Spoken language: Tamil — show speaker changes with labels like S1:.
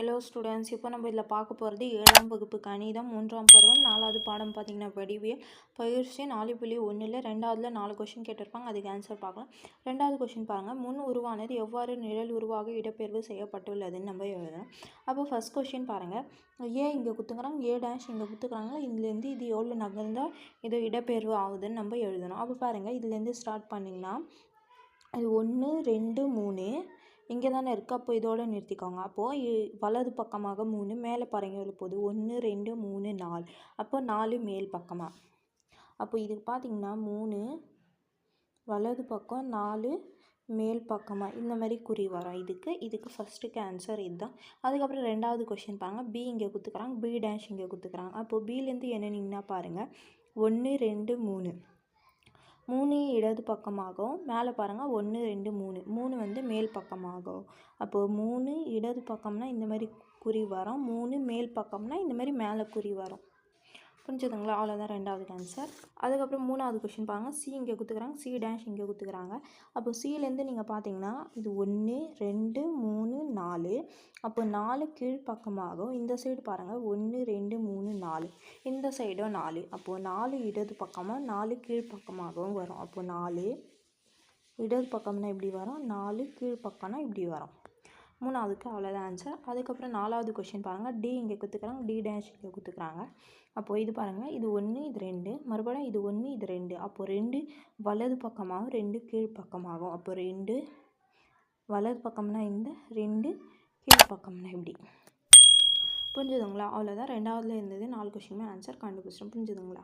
S1: ஹலோ ஸ்டூடெண்ட்ஸ் இப்போ நம்ம இதில் பார்க்க போகிறது ஏழாம் வகுப்பு கணிதம் மூன்றாம் பருவம் நாலாவது பாடம் பார்த்தீங்கன்னா வடிவியல் பயிற்சி நாலு புள்ளி ஒன்றில் ரெண்டாவதுல நாலு கொஷின் கேட்டிருப்பாங்க அதுக்கு ஆன்சர் பார்க்கலாம். ரெண்டாவது கொஷின் பாருங்கள் முன் உருவானது எவ்வாறு நிழல் உருவாக இடப்பெயர்வு செய்யப்பட்டுள்ளதுன்னு நம்ம எழுதணும் அப்போ ஃபஸ்ட் கொஷின் பாருங்கள் ஏ இங்கே குத்துக்கிறாங்க ஏ டேஷ் இங்கே குத்துக்கிறாங்க. இதுலேருந்து இது எவ்வளோ நகர்ந்தால் இது இடப்பெயர்வு ஆகுதுன்னு நம்ம எழுதணும். அப்போ பாருங்கள் இதுலேருந்து ஸ்டார்ட் பண்ணிங்கன்னா அது ஒன்று ரெண்டு மூணு இங்கே தானே இருக்குது அப்போ இதோடு நிறுத்திக்கோங்க. அப்போது வலது பக்கமாக மூணு மேலே பாருங்க போகுது ஒன்று ரெண்டு மூணு நாலு. அப்போ நாலு மேல் பக்கமாக அப்போ இதுக்கு பார்த்தீங்கன்னா மூணு வலது பக்கம் நாலு மேல் பக்கமாக இந்த மாதிரி குறி வரும். இதுக்கு இதுக்கு ஃபஸ்ட்டுக்கு ஆன்சர் இதுதான். அதுக்கப்புறம் ரெண்டாவது கொஷின் பாருங்கள் பி இங்கே கொடுத்துக்குறாங்க பி டேஷ் இங்கே கொடுத்துக்கிறாங்க அப்போது பிலேருந்து என்னென்னிங்கன்னா பாருங்கள் ஒன்று ரெண்டு மூணு. மூணு இடது பக்கமாகவும் மேலே பாருங்கள் ஒன்று ரெண்டு மூணு. மூணு வந்து மேல் பக்கமாகும். அப்போது மூணு இடது பக்கம்னா இந்த மாதிரி குறி வரும். மூணு மேல் பக்கம்னா இந்த மாதிரி மேலே குறி வரும். புரிஞ்சுதுங்களா? அவ்வளோதான் ரெண்டாவது ஆன்சர் அதுக்கப்புறம் மூணாவது கொஷின் பாருங்கள் சி இங்கே கொடுத்துக்குறாங்க. சி டேஷ் இங்கே கொடுத்துக்குறாங்க. அப்போ சிலேருந்து நீங்கள் பார்த்தீங்கன்னா இது ஒன்று ரெண்டு மூணு நாலு. அப்போ நாலு கீழ்ப்பக்கமாகும் இந்த சைடு பாருங்கள் ஒன்று ரெண்டு மூணு நாலு. இந்த சைடும் நாலு. அப்போது நாலு இடது பக்கமாக நாலு கீழ்ப்பக்கமாகவும் வரும். அப்போது நாலு இடது பக்கம்னா இப்படி வரும்? நாலு கீழ்ப்பக்கம்னா இப்படி வரும். மூணாவதுக்கு அவ்வளோதான் ஆன்சர் அதுக்கப்புறம் நாலாவது கொஷின் பாருங்கள் டி இங்கே கொடுத்துக்கிறாங்க டி டேஷ் இங்கே கொடுத்துக்கிறாங்க அப்போது இது பாருங்கள் இது ஒன்று இது ரெண்டு. மறுபடியும் இது ஒன்று இது ரெண்டு. அப்போது ரெண்டு வலது பக்கமாகும் ரெண்டு கீழ்ப்பக்கமாகும் அப்போ ரெண்டு வலது பக்கம்னா இந்த ரெண்டு கீழ் பக்கம்னா இப்படி. புரிஞ்சுதுங்களா? அவ்வளோதான் ரெண்டாவதுல இருந்தது நாலு கொஷினுமே ஆன்சர் கண்டுபிடிச்சிடும் புரிஞ்சுதுங்களா?